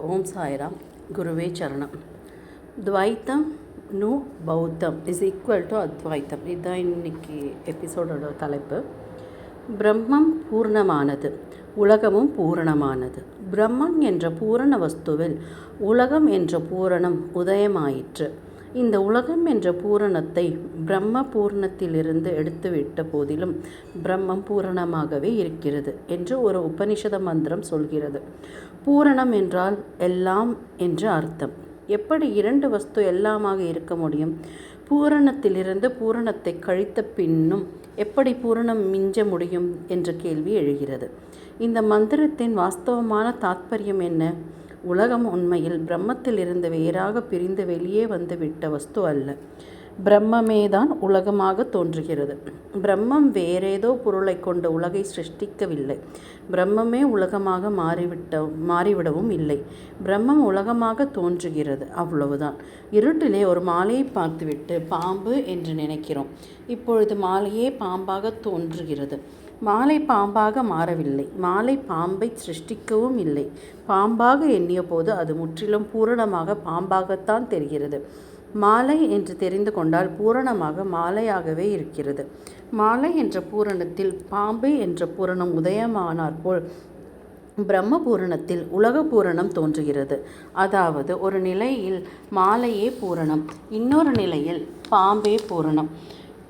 ஓம் சாய்ராம். குருவே சரணம். துவைத்தம் நு பௌத்தம் இஸ் ஈக்குவல் டு அத்வைத்தம். இதுதான் இன்னைக்கு எபிசோடோட தலைப்பு. பிரம்மம் பூர்ணமானது உலகமும் பூரணமானது. பிரம்மன் என்ற பூரண வஸ்துவில் உலகம் என்ற பூரணம் உதயமாயிற்று. இந்த உலகம் என்ற பூரணத்தை பிரம்ம பூரணத்திலிருந்து எடுத்துவிட்ட போதிலும் பிரம்மம் பூரணமாகவே இருக்கிறது என்று ஒரு உபனிஷத மந்திரம் சொல்கிறது. பூரணம் என்றால் எல்லாம் என்று அர்த்தம். எப்படி இரண்டு வஸ்து எல்லாமாக இருக்க முடியும்? பூரணத்திலிருந்து பூரணத்தை கழித்த பின்னும் எப்படி பூரணம் மிஞ்ச முடியும்? என்ற கேள்வி எழுகிறது. இந்த மந்திரத்தின் வாஸ்தவமான தாத்பரியம் என்ன? உலகம் உண்மையில் பிரம்மத்திலிருந்து வேறாக பிரிந்து வெளியே வந்து விட்ட வஸ்து அல்ல. பிரம்மமே தான் உலகமாக தோன்றுகிறது. பிரம்மம் வேறேதோ பொருளை கொண்டு உலகை சிருஷ்டிக்கவில்லை. பிரம்மமே உலகமாக மாறிவிட்ட மாறிவிடவும் இல்லை. பிரம்மம் உலகமாக தோன்றுகிறது. அவ்வளவுதான். இருட்டிலே ஒரு மாலையை பார்த்துவிட்டு பாம்பு என்று நினைக்கிறோம். இப்பொழுது மாலையே பாம்பாக தோன்றுகிறது. மாலை பாம்பாக மாறவில்லை. மாலை பாம்பை சிருஷ்டிக்கவும் இல்லை. பாம்பாக எண்ணிய போது அது முற்றிலும் பூரணமாக பாம்பாகத்தான் தெரிகிறது. மாலை என்று தெரிந்து கொண்டால் பூரணமாக மாலையாகவே இருக்கிறது. மாலை என்ற பூரணத்தில் பாம்பு என்ற பூரணம் உதயமானாற்போல் பிரம்ம பூரணத்தில் உலக பூரணம் தோன்றுகிறது. அதாவது ஒரு நிலையில் மாலையே பூரணம் இன்னொரு நிலையில் பாம்பே பூரணம்.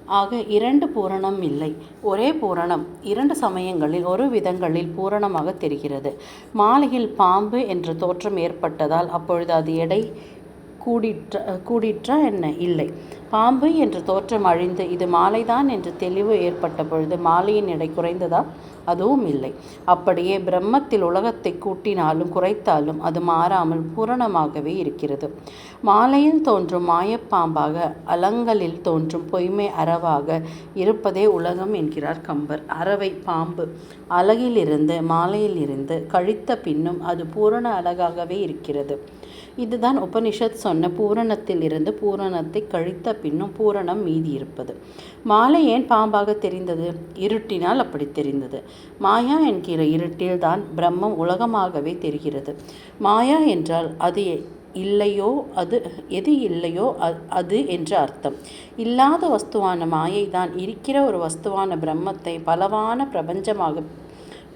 ஆக இரண்டு பூரணம் இல்லை. ஒரே பூரணம் இரண்டு சமயங்களில் ஒரு விதங்களில் பூரணமாக தெரிகிறது. மாலையில் பாம்பு என்ற தோற்றம் ஏற்பட்டதால் அப்பொழுது அது எடை கூடிற்ற கூடிற்றா என்ன? இல்லை. பாம்பு என்ற தோற்றம் அழிந்து இது மாலைதான் என்று தெளிவு ஏற்பட்ட பொழுது மாலையின் எடை குறைந்ததா? அதுவும் இல்லை. அப்படியே பிரம்மத்தில் உலகத்தை கூட்டினாலும் குறைத்தாலும் அது மாறாமல் பூரணமாகவே இருக்கிறது. மாலையில் தோன்றும் மாயப்பாம்பாக அலங்களில் தோன்றும் பொய்மை அறவாக இருப்பதே உலகம் என்கிறார் கம்பர். அறவை பாம்பு. அழகிலிருந்து மாலையிலிருந்து கழித்த பின்னும் அது பூரண அழகாகவே இருக்கிறது. இதுதான் உபனிஷத் சொன்ன பூரணத்தில் இருந்து பூரணத்தை கழித்த பின்னும் பூரணம் மீதி இருப்பது மாலை ஏன் பாம்பாக தெரிந்தது? இருட்டினால் அப்படி தெரிந்தது. மாயா என்கிற இருட்டில் தான் பிரம்மம் உலகமாகவே தெரிகிறது. மாயா என்றால் அது இல்லையோ அது எது இல்லையோ அது என்று அர்த்தம். இல்லாத வஸ்துவான மாயை தான் இருக்கிற ஒரு வஸ்துவான பிரம்மத்தை பலவான பிரபஞ்சமாக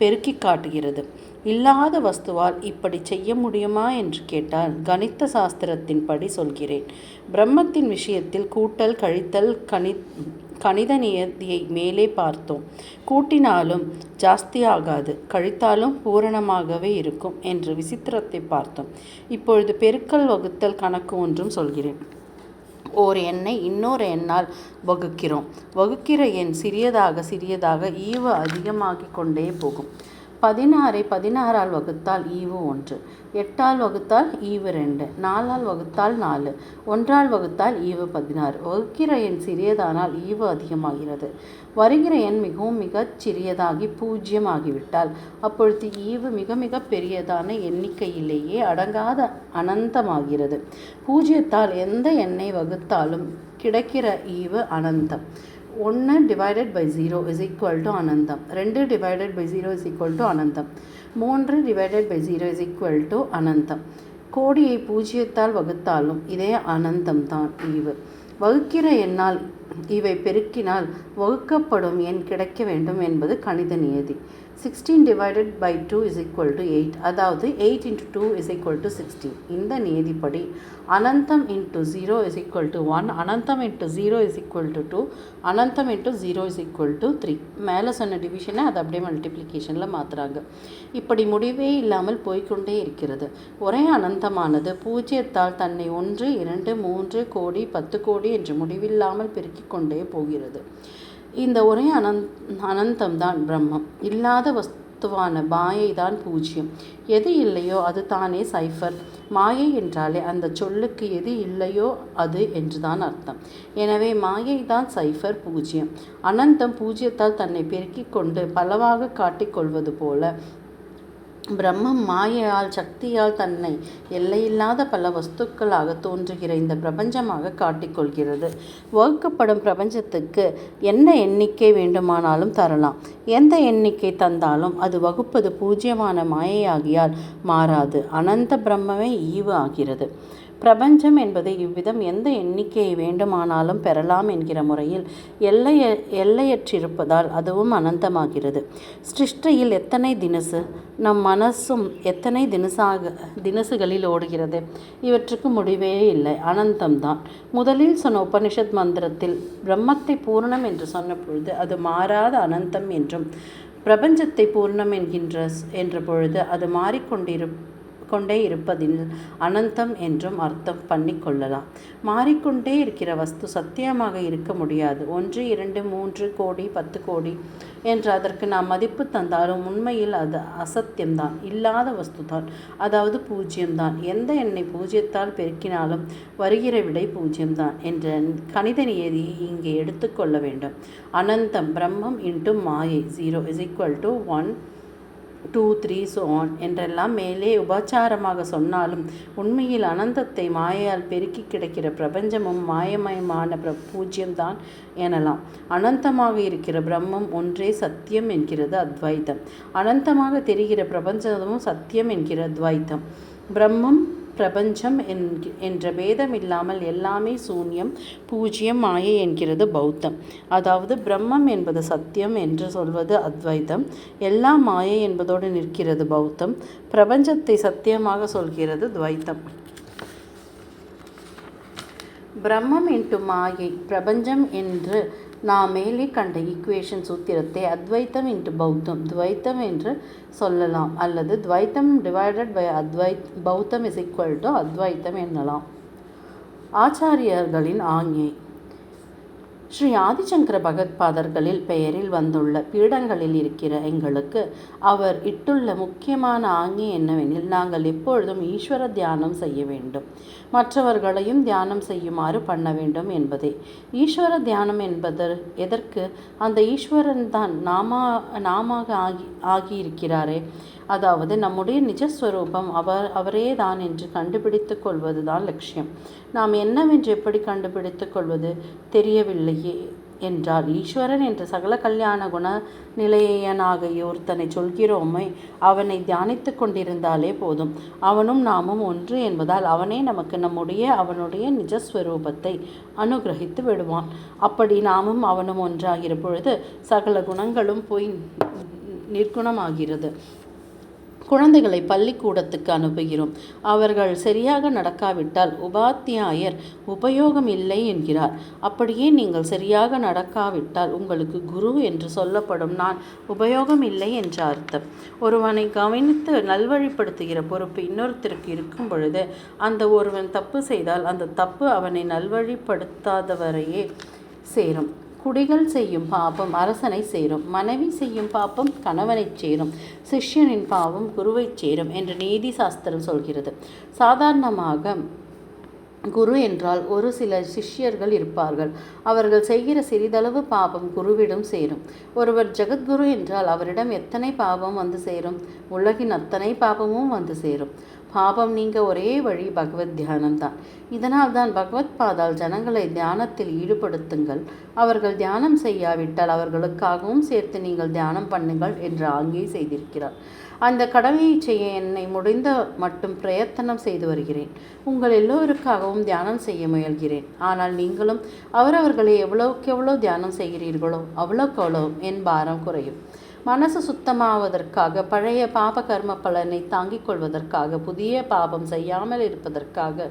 பெருக்கி காட்டுகிறது. இல்லாத வஸ்துவால் இப்படி செய்ய முடியுமா என்று கேட்டால் கணித சாஸ்திரத்தின் படி சொல்கிறேன். பிரம்மத்தின் விஷயத்தில் கூட்டல் கழித்தல் கணி கணித நியதியை மேலே பார்த்தோம். கூட்டினாலும் ஜாஸ்தியாகாது கழித்தாலும் பூரணமாகவே இருக்கும் என்று விசித்திரத்தை பார்த்தோம். இப்பொழுது பெருக்கல் வகுத்தல் கணக்கு ஒன்றும் சொல்கிறேன். ஓர் எண்ணை இன்னொரு எண்ணால் வகுக்கிறோம். வகுக்கிற எண் சிறியதாக சிறியதாக ஈவு அதிகமாகிக் கொண்டே போகும். பதினாறை பதினாறால் வகுத்தால் ஈவு ஒன்று. எட்டால் வகுத்தால் ஈவு ரெண்டு. நாலால் வகுத்தால் நாலு. ஒன்றால் வகுத்தால் ஈவு பதினாறு. வகுக்கிற எண் சிறியதானால் ஈவு அதிகமாகிறது. வருகிற எண் மிகவும் மிகச் சிறியதாகி பூஜ்ஜியம் ஆகிவிட்டால் அப்பொழுது ஈவு மிக மிக பெரியதான எண்ணிக்கையிலேயே அடங்காத அனந்தமாகிறது. பூஜ்ஜியத்தால் எந்த எண்ணை வகுத்தாலும் கிடைக்கிற ஈவு அனந்தம். ஒன்று divided by zero is equal to அனந்தம். ரெண்டு divided by zero is equal to அனந்தம். மூன்று divided by zero is equal to அனந்தம். கோடியை பூஜ்ஜியத்தால் வகுத்தாலும் இதே அனந்தம் தான் ஈவு. வகுக்கிற எண்ணால் இவை பெருக்கினால் வகுக்கப்படும் எண் கிடைக்க வேண்டும் என்பது கணித நியதி. Sixteen divided by two is equal to eight அதாவது eight into two is equal to sixteen இந்த நியதிப்படி அனந்தம் into zero is equal to one அனந்தம் into zero is equal to two அனந்தம் into zero is equal to three மேலே சொன்ன டிவிஷனை அதை அப்படியே மல்டிப்ளிகேஷனில் மாற்றுறாங்க இப்படி முடிவே இல்லாமல் போய்கொண்டே இருக்கிறது. ஒரே அனந்தமானது பூஜ்ஜியத்தால் தன்னை ஒன்று இரண்டு மூன்று கோடி பத்து கோடி என்று முடிவில்லாமல் பெருக்கிக் கொண்டே போகிறது. இந்த ஒரே அனந்த் அனந்தம்தான் பிரம்மம். இல்லாத வஸ்துவான மாயை தான் பூஜ்யம். எது இல்லையோ அது தானே சைஃபர். மாயை என்றாலே அந்த சொல்லுக்கு எது இல்லையோ அது என்றுதான் அர்த்தம். எனவே மாயை தான் சைஃபர் பூஜ்யம். அனந்தம் பூஜ்யத்தால் தன்னை பெருக்கிக் கொண்டு பலவாக காட்டிக்கொள்வது போல பிரம்மம் மாயையால் சக்தியால் தன்னை எல்லையில்லாத பல வஸ்துக்களாக தோன்றுகிற இந்த பிரபஞ்சமாக காட்டிக்கொள்கிறது வகுக்கப்படும் பிரபஞ்சத்துக்கு என்ன எண்ணிக்கை வேண்டுமானாலும் தரலாம். எந்த எண்ணிக்கை தந்தாலும் அது வகுப்பது பூஜ்யமான மாயையாகியால் மாறாது. அனந்த பிரம்மமே ஈவு ஆகிறது. பிரபஞ்சம் என்பது இவ்விதம் எந்த எண்ணிக்கையை வேண்டுமானாலும் பெறலாம் என்கிற முறையில் எல்லைய எல்லையற்றிருப்பதால் அதுவும் அனந்தமாகிறது. சிருஷ்டியில் எத்தனை தினசு? நம் மனசும் எத்தனை தினசாக தினசுகளில் ஓடுகிறது? இவற்றுக்கு முடிவே இல்லை. அனந்தம்தான். முதலில் சொன்ன உபனிஷத் மந்திரத்தில் பிரம்மத்தை பூர்ணம் என்று சொன்ன பொழுது அது மாறாத அனந்தம் என்றும் பிரபஞ்சத்தை பூர்ணம் என்கின்ற என்ற பொழுது அது மாறிக்கொண்டிரு கொண்டே இருப்பதில் அனந்தம் என்றும் அர்த்தம் பண்ணி கொள்ளலாம் மாறிக்கொண்டே இருக்கிற வஸ்து சத்தியமாக இருக்க முடியாது. ஒன்று இரண்டு மூன்று கோடி பத்து கோடி என்று அதற்கு நாம் மதிப்பு தந்தாலும் உண்மையில் அது அசத்தியம்தான். இல்லாத வஸ்து தான் அதாவது பூஜ்யம்தான். எந்த எண்ணை பூஜ்யத்தால் பெருக்கினாலும் வருகிற விடை பூஜ்யம்தான் என்ற கணித நியதியை இங்கே எடுத்துக்கொள்ள வேண்டும். அனந்தம் பிரம்மம் இன்ட்டு மாயை zero is equal to one two three so on என்றெல்லாம் மேலே உபச்சாரமாக சொன்னாலும் உண்மையில் அனந்தத்தை மாயால் பெருக்கி கிடக்கிற பிரபஞ்சமும் மாயமயமான பிர பூஜ்யம்தான் எனலாம். அனந்தமாக இருக்கிற பிரம்மம் ஒன்றே சத்தியம் என்கிறது அத்வைத்தம் அனந்தமாக தெரிகிற பிரபஞ்சமும் சத்தியம் என்கிற அத்வைத்தம் பிரம்மம் பிரபஞ்சம் என்ற பேதம் இல்லாமல் எல்லாமே சூன்யம் பூஜ்யம் மாயை என்கிறது பௌத்தம். அதாவது பிரம்மம் என்பது சத்தியம் என்று சொல்வது அத்வைதம். எல்லாம் மாயை என்பதோடு நிற்கிறது பௌத்தம். பிரபஞ்சத்தை சத்தியமாக சொல்கிறது துவைத்தம். பிரம்மம் இன்ட்டு மாயை பிரபஞ்சம் என்று நாம் மேலே கண்ட ஈக்குவேஷன் சூத்திரத்தை அத்வைத்தம் இன்ட்டு பௌத்தம். துவைத்தம் என்று சொல்லலாம். அல்லது துவைத்தம் டிவைடட் பை அத்வைத் பௌத்தம் இஸ் ஈக்குவல் டு அத்வைத்தம் என்னலாம். ஆச்சாரியர்களின் ஆஞ்ஞை. ஸ்ரீ ஆதிசங்கர பகத்பாதர்களில் பெயரில் வந்துள்ள பீடங்களில் இருக்கிற எங்களுக்கு அவர் இட்டுள்ள முக்கியமான ஆங்கி என்னவெனில் நாங்கள் எப்பொழுதும் ஈஸ்வர தியானம் செய்ய வேண்டும். மற்றவர்களையும் தியானம் செய்யுமாறு பண்ண வேண்டும் என்பதே. ஈஸ்வர தியானம் என்பது எதற்கு? அந்த ஈஸ்வரன் தான் நாமா நாமாக ஆகி ஆகியிருக்கிறாரே. அதாவது நம்முடைய நிஜஸ்வரூபம் அவர் அவரே தான் என்று கண்டுபிடித்து கொள்வது தான் லட்சியம். நாம் என்னவென்று எப்படி கண்டுபிடித்து கொள்வது? தெரியவில்லையே என்றால் ஈஸ்வரன் என்ற சகல கல்யாண குண நிலையனாக ஒருத்தனை சொல்கிறோமே அவனை தியானித்து கொண்டிருந்தாலே போதும். அவனும் நாமும் ஒன்று என்பதால் அவனே நமக்கு நம்முடைய அவனுடைய நிஜஸ்வரூபத்தை அனுகிரகித்து விடுவான். அப்படி நாமும் அவனும் ஒன்றாகிற பொழுது சகல குணங்களும் போய் நிர்குணமாகிறது குழந்தைகளை பள்ளிக்கூடத்துக்கு அனுப்புகிறோம். அவர்கள் சரியாக நடக்காவிட்டால் உபாத்தியாயர் உபயோகம் இல்லை என்கிறார். அப்படியே நீங்கள் சரியாக நடக்காவிட்டால் உங்களுக்கு குரு என்று சொல்லப்படும் நான் உபயோகம் இல்லை என்ற அர்த்தம். ஒருவனை கவனித்து நல்வழிப்படுத்துகிற பொறுப்பு இன்னொருத்தருக்கு இருக்கும் பொழுது அந்த ஒருவன் தப்பு செய்தால் அந்த தப்பு அவனை நல்வழிப்படுத்தாதவரையே சேரும். குடிகள் செய்யும் பாபம் அரசனை சேரும். மனைவி செய்யும் பாபம் கணவனை சேரும். சிஷ்யனின் பாவம் குருவை சேரும் என்று நீதி சாஸ்திரம் சொல்கிறது. சாதாரணமாக குரு என்றால் ஒரு சில சிஷ்யர்கள் இருப்பார்கள். அவர்கள் செய்கிற சிறிதளவு பாபம் குருவிடம் சேரும். ஒருவர் ஜெகத்குரு என்றால் அவரிடம் எத்தனை பாபம் வந்து சேரும்? உலகின் அத்தனை பாபமும் வந்து சேரும். பாபம் நீங்க ஒரே வழி பகவத் தியானம்தான் இதனால் தான் பகவத் பாதால் ஜனங்களை தியானத்தில் ஈடுபடுத்துங்கள். அவர்கள் தியானம் செய்யாவிட்டால் அவர்களுக்காகவும் சேர்த்து நீங்கள் தியானம் பண்ணுங்கள் என்று ஆங்கே செய்திருக்கிறார். அந்த கடமையை செய்ய என்னை முடிந்த மட்டும் பிரயத்தனம் செய்து வருகிறேன். உங்கள் எல்லோருக்காகவும் தியானம் செய்ய முயல்கிறேன். ஆனால் நீங்களும் அவரவர்களை எவ்வளவுக்கு எவ்வளோ தியானம் செய்கிறீர்களோ அவ்வளோக்கு அவ்வளோ என் பாரம் குறையும். மனசு சுத்தமாவதற்காக பழைய பாப கர்ம பலனை தாங்கிக் கொள்வதற்காக புதிய பாபம் செய்யாமல் இருப்பதற்காக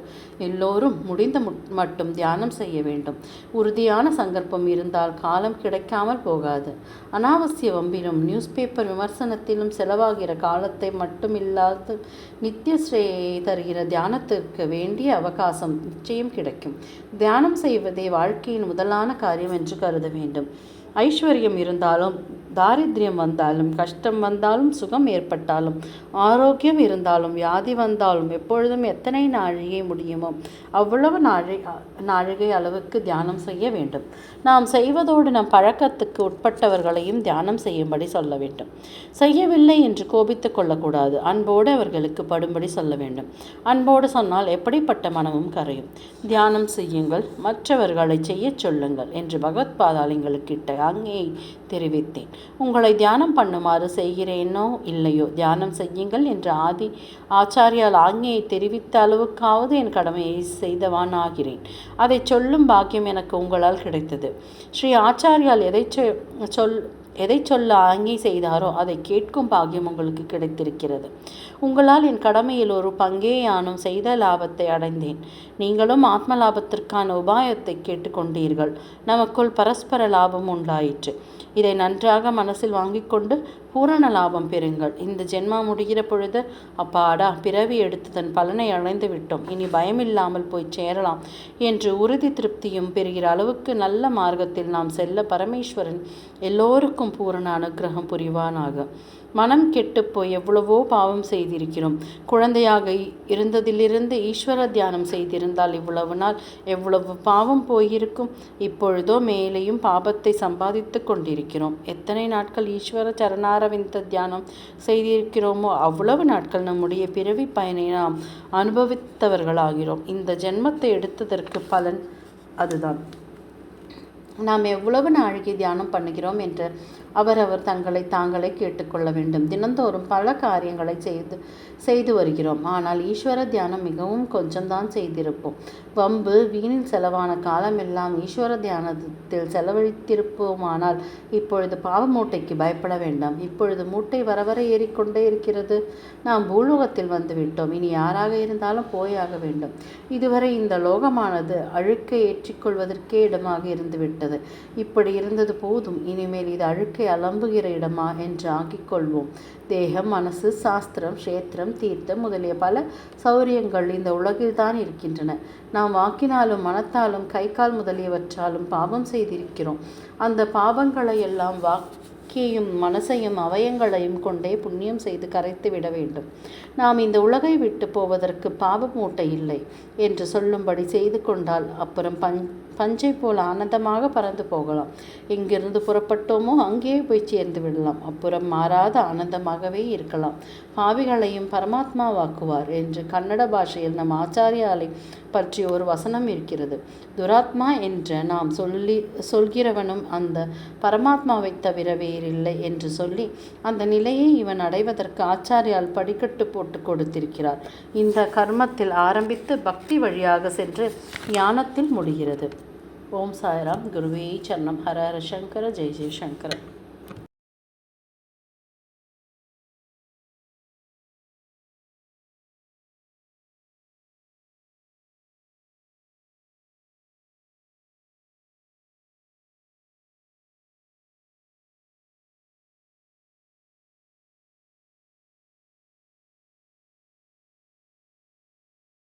எல்லோரும் முடிந்த மட்டும் தியானம் செய்ய வேண்டும். உறுதியான சங்கல்பம் இருந்தால் காலம் கிடைக்காமல் போகாது. அனாவசிய வம்பிலும் நியூஸ் பேப்பர் விமர்சனத்திலும் செலவாகிற காலத்தை மட்டுமில்லாது நித்திய தருகிற தியானத்திற்கு வேண்டிய அவகாசம் நிச்சயம் கிடைக்கும். தியானம் செய்வதே வாழ்க்கையின் முதலான காரியம் என்று கருத வேண்டும். ஐஸ்வர்யம் இருந்தாலும் தாரித்யம் வந்தாலும் கஷ்டம் வந்தாலும் சுகம் ஏற்பட்டாலும் ஆரோக்கியம் இருந்தாலும் வியாதி வந்தாலும் எப்பொழுதும் எத்தனை நாழிகை முடியுமோ அவ்வளவு நாழி நாழிகை அளவுக்கு தியானம் செய்ய வேண்டும். நாம் செய்வதோடு நம் பழக்கத்துக்கு உட்பட்டவர்களையும் தியானம் செய்யும்படி சொல்ல வேண்டும். செய்யவில்லை என்று கோபித்து கொள்ளக்கூடாது. அன்போடு அவர்களுக்கு படும்படி சொல்ல வேண்டும். அன்போடு சொன்னால் எப்படிப்பட்ட மனமும் கரையும். தியானம் செய்யுங்கள். மற்றவர்களை செய்யச் சொல்லுங்கள் என்று பகவத் பாதாளிங்களுக்கிட்ட அங்கேயை தெரிவித்தேன். உங்களை தியானம் பண்ணுமாறு செய்கிறேனோ இல்லையோ தியானம் செய்யுங்கள் என்று ஆதி ஆச்சாரியால் ஆజ్ఞையை தெரிவித்த அளவுக்காவது என் கடமையை செய்தவான் ஆகிறேன் அதை சொல்லும் பாக்கியம் எனக்கு உங்களால் கிடைத்தது. ஸ்ரீ ஆச்சாரியால் எதை சொல் எதை சொல்ல ஆங்கி செய்தாரோ அதை கேட்கும் பாக்கியம் உங்களுக்கு கிடைத்திருக்கிறது. உங்களால் என் கடமையில் ஒரு பங்கேயானும் செய்த லாபத்தை அடைந்தேன். நீங்களும் ஆத்ம லாபத்திற்கான உபாயத்தை கேட்டுக்கொண்டீர்கள். நமக்குள் பரஸ்பர லாபம் உண்டாயிற்று. இதை நன்றாக மனசில் வாங்கிக் கொண்டு பூரண லாபம் பெறுங்கள். இந்த ஜென்மா முடிகிற பொழுது அப்பாடா பிறவி எடுத்து தன் பலனை அடைந்து விட்டோம். இனி பயமில்லாமல் போய் சேரலாம் என்று உறுதி திருப்தியும் பெறுகிற அளவுக்கு நல்ல மார்க்கத்தில் நாம் செல்ல பரமேஸ்வரன் எல்லோருக்கும் பூரண அனுகிரகம் புரிவானாக. மனம் கெட்டுப்போய் எவ்வளவோ பாவம் செய்திருக்கிறோம். குழந்தையாக இருந்ததிலிருந்து ஈஸ்வர தியானம் செய்திருந்தால் இவ்வளவு நாள் எவ்வளவு பாவம் போயிருக்கும். இப்பொழுதோ மேலேயும் பாபத்தை சம்பாதித்து கொண்டிருக்கிறோம். எத்தனை நாட்கள் ஈஸ்வர சரணாரவிந்த தியானம் செய்திருக்கிறோமோ அவ்வளவு நாட்கள் நம்முடைய பிறவி பயனை நாம் அனுபவித்தவர்களாகிறோம். இந்த ஜென்மத்தை எடுத்ததற்கு பலன் அதுதான். நாம் எவ்வளவு நாழிகை தியானம் பண்ணுகிறோம் என்று அவரவர் தங்களை தாங்களே கேட்டுக்கொள்ள வேண்டும். தினந்தோறும் பல காரியங்களை செய்து செய்து வருகிறோம். ஆனால் ஈஸ்வர தியானம் மிகவும் கொஞ்சம்தான் செய்திருப்போம். வம்பு வீணில் செலவான காலமெல்லாம் ஈஸ்வர தியானத்தில் செலவழித்திருப்போமானால் இப்பொழுது பாவ மூட்டைக்கு பயப்பட வேண்டாம். இப்பொழுது மூட்டை வர வர ஏறிக்கொண்டே இருக்கிறது. நாம் பூலோகத்தில் வந்துவிட்டோம். இனி யாராக இருந்தாலும் போயாக வேண்டும். இதுவரை இந்த லோகமானது அழுக்கை ஏற்றிக்கொள்வதற்கே இடமாக இருந்துவிட்டது. இப்படி இருந்தது போதும். இனிமேல் இது அழுக்கை வாழ்க்கை அலம்புகிற இடமா என்று ஆக்கிக் கொள்வோம். தேகம் மனசு சாஸ்திரம் க்ஷேத்திரம் தீர்த்தம் முதலிய பல சௌரியங்கள் இந்த உலகில்தான் இருக்கின்றன. நாம் வாக்கினாலும் மனத்தாலும் கை கால் முதலியவற்றாலும் பாவம் செய்திருக்கிறோம். அந்த பாவங்களை எல்லாம் வாக் மனசையும் அவயங்களையும் கொண்டே புண்ணியம் செய்து கரைத்து விட வேண்டும். நாம் இந்த உலகை விட்டு போவதற்கு பாவ மூட்டை இல்லை என்று சொல்லும்படி செய்து கொண்டால் அப்புறம் பஞ் பஞ்சை போல் ஆனந்தமாக பறந்து போகலாம். எங்கிருந்து புறப்பட்டோமோ அங்கேயே போய் சேர்ந்து விடலாம். அப்புறம் மாறாத ஆனந்தமாகவே இருக்கலாம். பாவிகளையும் பரமாத்மாவாக்குவார் என்று கன்னட பாஷையில் நம் ஆச்சாரியாலை பற்றி ஒரு வசனம் இருக்கிறது. துராத்மா என்ற நாம் சொல்லி சொல்கிறவனும் அந்த பரமாத்மாவை தவிர வேறில்லை என்று சொல்லி அந்த நிலையை இவன் அடைவதற்கு ஆச்சாரியால் படிக்கட்டு போட்டு கொடுத்திருக்கிறார். இந்த கர்மத்தில் ஆரம்பித்து பக்தி வழியாக சென்று ஞானத்தில் முடிகிறது. ஓம் சாய்ராம். குருவே சரணம். ஹர ஹர சங்கர. ஜெய் ஜெய் சங்கர.